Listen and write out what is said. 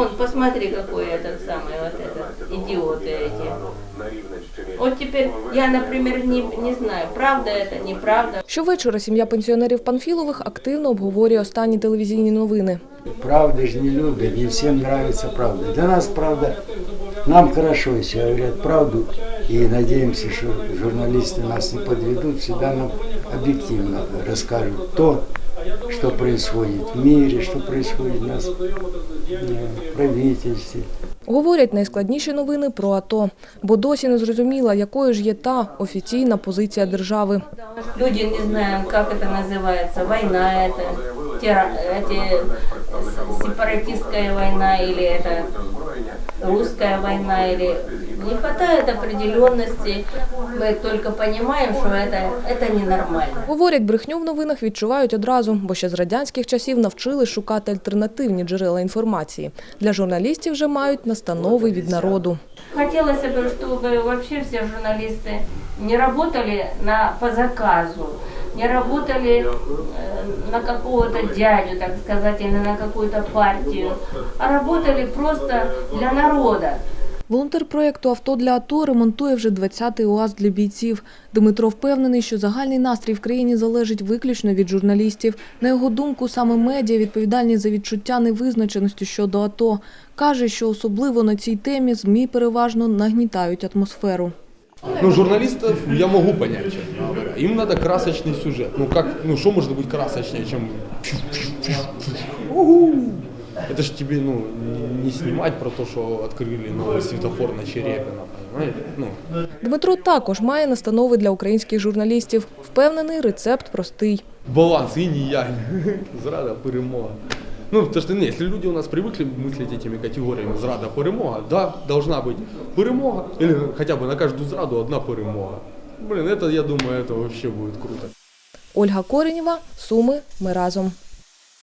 Вон, посмотри, какой этот самый, вот этот, идиоты эти. Вот теперь я, например, не, не знаю, правда это, неправда. Щовечора сім'я пенсіонерів Панфілових активно обговорює останні телевізійні новини. Правды же не любят, не всем нравится правда. Для нас правда, нам хорошо, если говорят правду, и надеемся, что журналисты нас не подведут, всегда нам объективно расскажут то, что происходит в мире, что происходит у нас э, в правительстве. Говорять найскладніші новини про АТО, бо досі не зрозуміла, якою ж є та офіційна позиція держави. Люди не знаем, как это называется, война это, тера, эти, с- сепаратистская война или это русская война, или не хватает определенности. Мы только понимаем, что это, это ненормально. Говорять, брехню в новинах відчувають одразу, бо ще з радянських часів навчили шукати альтернативні джерела інформації. Для журналістів вже мають настанови від народу. Хотелось бы, чтобы вообще все журналисты не работали на, по заказу, не работали э, на какого-то дядю, так сказать, или на какую-то партию, а работали просто для народа. Волонтер проєкту «Авто для АТО» ремонтує вже 20-й УАЗ для бійців. Дмитро впевнений, що загальний настрій в країні залежить виключно від журналістів. На його думку, саме медіа відповідальні за відчуття невизначеності щодо АТО. Каже, що особливо на цій темі ЗМІ переважно нагнітають атмосферу. Ну, журналистов я могу понять, честно говоря. Им надо красочный сюжет. Ну, как, ну, что может быть красочнее, чем... Уху! Это ж тебе, ну, не- не снимать про то, что открыли новый светофор на Черепина, понимаете? Ну, Дмитро також має настанови для українських журналістів. Впевнений, рецепт простий. баланс, инь и янь. Зрада, перемога. Ну, потому что, не, если люди у нас привыкли мыслить этими категориями зрада, перемога, да, должна быть перемога, или хотя бы на каждую зраду одна перемога. Блин, это, я думаю, это вообще будет круто. Ольга Коренєва, Суми, ми разом.